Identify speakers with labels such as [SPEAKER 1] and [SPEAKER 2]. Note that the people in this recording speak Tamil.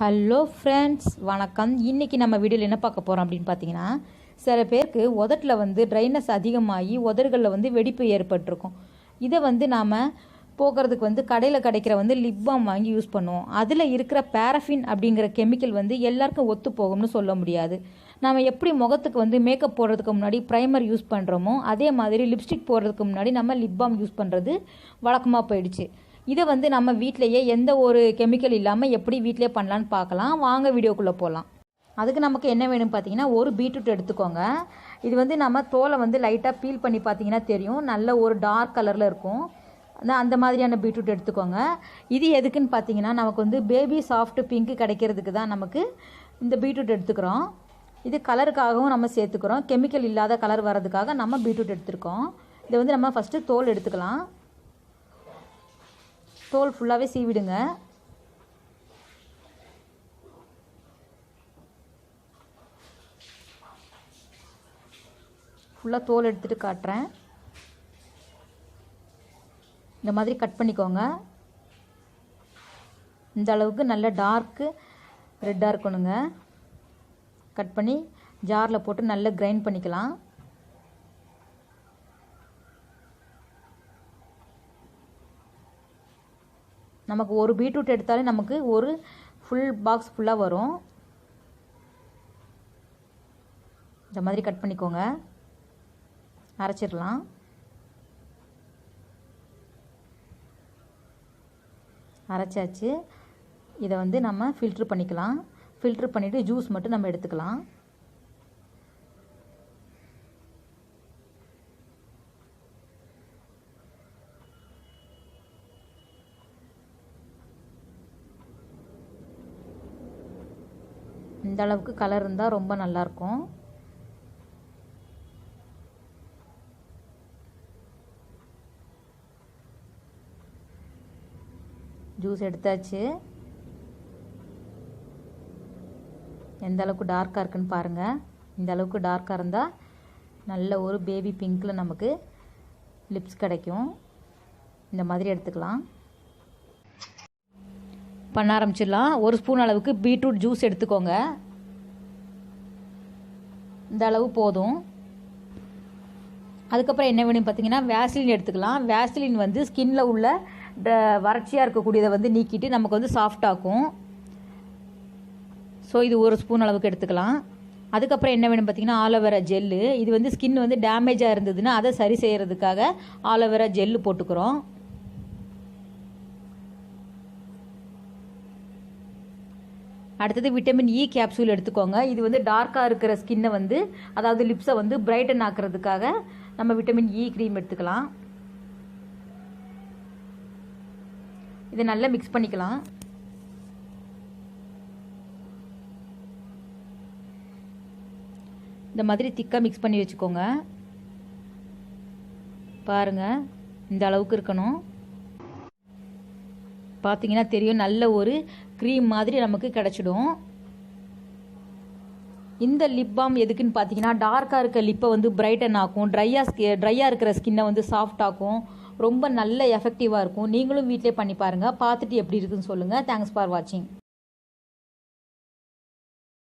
[SPEAKER 1] ஹலோ ஃப்ரெண்ட்ஸ் வணக்கம். இன்றைக்கி நம்ம வீடியோவில் என்ன பார்க்க போகிறோம் அப்படின்னு பார்த்தீங்கன்னா சில பேருக்கு உதட்டில் வந்து ட்ரைனஸ் அதிகமாகி உதடுகளில் வந்து வெடிப்பு ஏற்பட்டிருக்கும். இதை வந்து நாம் போக்குறதுக்கு வந்து கடையில் கிடைக்கிற வந்து லிப் பாம் வாங்கி யூஸ் பண்ணுவோம். அதில் இருக்கிற பேரஃபின் அப்படிங்கிற கெமிக்கல் வந்து எல்லாருக்கும் ஒத்து போகும்னு சொல்ல முடியாது. நாம் எப்படி முகத்துக்கு வந்து மேக்கப் போடுறதுக்கு முன்னாடி ப்ரைமர் யூஸ் பண்ணுறோமோ அதே மாதிரி லிப்ஸ்டிக் போடுறதுக்கு முன்னாடி நம்ம லிப் பாம் யூஸ் பண்ணுறது வழக்கமாக போயிடுச்சு. இதை வந்து நம்ம வீட்டிலையே எந்த ஒரு கெமிக்கல் இல்லாமல் எப்படி வீட்டிலே பண்ணலான்னு பார்க்கலாம். வாங்க வீடியோக்குள்ளே போகலாம் அதுக்கு நமக்கு என்ன வேணும் பார்த்தீங்கன்னா ஒரு பீட்ரூட் எடுத்துக்கோங்க. இது வந்து நம்ம தோலை வந்து லைட்டாக பீல் பண்ணி பார்த்தீங்கன்னா தெரியும். நல்ல ஒரு டார்க் கலரில் இருக்கும். அந்த அந்த மாதிரியான பீட்ரூட் எடுத்துக்கோங்க. இது எதுக்குன்னு பார்த்தீங்கன்னா நமக்கு வந்து பேபி சாஃப்ட் பிங்க் கிடைக்கிறதுக்கு தான் நமக்கு இந்த பீட்ரூட் எடுத்துக்கிறோம். இது கலருக்காகவும் நம்ம சேர்த்துக்கிறோம். கெமிக்கல் இல்லாத கலர் வர்றதுக்காக நம்ம பீட்ரூட் எடுத்துருக்கோம். இதை வந்து நம்ம ஃபஸ்ட்டு தோல் எடுத்துக்கலாம். தோல் ஃபுல்லாகவே சீவிடுங்க. ஃபுல்லாக தோல் எடுத்துகிட்டு காட்டுறேன். இந்த மாதிரி கட் பண்ணிக்கோங்க. இந்த அளவுக்கு நல்ல டார்க்கு ரெட்டாக இருக்கணுங்க. கட் பண்ணி ஜாரில் போட்டு நல்லா கிரைண்ட் பண்ணிக்கலாம். நமக்கு ஒரு பீட்ரூட் எடுத்தாலே நமக்கு ஒரு ஃபுல் பாக்ஸ் ஃபுல்லாக வரும். இந்த மாதிரி கட் பண்ணிக்கோங்க. அரைச்சிடலாம். அரைச்சாச்சு. இதை வந்து நம்ம ஃபில்ட்ரு பண்ணிக்கலாம். ஃபில்ட்ரு பண்ணிவிட்டு ஜூஸ் மட்டும் நம்ம எடுத்துக்கலாம். இந்த அளவுக்கு கலர் இருந்தால் ரொம்ப நல்லாயிருக்கும் ஜூஸ் எடுத்தாச்சு. எந்த அளவுக்கு டார்க்காக இருக்குன்னு பாருங்கள் இந்த அளவுக்கு டார்க்காக இருந்தால் நல்ல ஒரு பேபி பிங்க்கில் நமக்கு லிப்ஸ் கிடைக்கும். இந்த மாதிரி எடுத்துக்கலாம். பண்ண ஆரம்பிச்சிடலாம். ஒரு ஸ்பூன் அளவுக்கு பீட்ரூட் ஜூஸ் எடுத்துக்கோங்க. இந்த அளவு போதும். அதுக்கப்புறம் என்ன வேணும் பார்த்தீங்கன்னா வேஸ்லின் எடுத்துக்கலாம். வேஸ்லின் வந்து ஸ்கின்ல உள்ள வறட்சியாக இருக்கக்கூடியதை வந்து நீக்கிட்டு நமக்கு வந்து சாஃப்டாக்கும் ஸோ இது ஒரு ஸ்பூன் அளவுக்கு எடுத்துக்கலாம். அதுக்கப்புறம் என்ன வேணும் பார்த்தீங்கன்னா ஆலோவேரா ஜெல்லு இது வந்து ஸ்கின் வந்து டேமேஜாக இருந்ததுன்னா அதை சரி செய்கிறதுக்காக ஆலோவேரா ஜெல்லு போட்டுக்கிறோம். அடுத்தது விட்டமின் இ கேப்சூல் எடுத்துக்கோங்க. இது வந்து டார்க்காக இருக்கிற ஸ்கின்னை வந்து அதாவது லிப்ஸை வந்து பிரைட்டன் ஆக்கிறதுக்காக நம்ம விட்டமின் இ க்ரீம் எடுத்துக்கலாம். இதை நல்லா மிக்ஸ் பண்ணிக்கலாம். இந்த மாதிரி திக்காக மிக்ஸ் பண்ணி வச்சுக்கோங்க. பாருங்கள் இந்த அளவுக்கு இருக்கணும். பார்த்தீங்கன்னா தெரியும் நல்ல ஒரு க்ரீம் மாதிரி நமக்கு கிடச்சிடும். இந்த லிப் பாம் எதுக்குன்னு பார்த்தீங்கன்னா டார்க்காக இருக்க லிப்பை வந்து பிரைட்டன் ஆக்கும். ட்ரையாக ட்ரையாக இருக்கிற ஸ்கின்னை வந்து சாஃப்ட் ஆக்கும். ரொம்ப நல்ல எஃபெக்டிவாக இருக்கும். நீங்களும் வீட்டிலே பண்ணி பாருங்கள் பார்த்துட்டு எப்படி இருக்குன்னு சொல்லுங்கள் தேங்க்ஸ் ஃபார் வாட்சிங்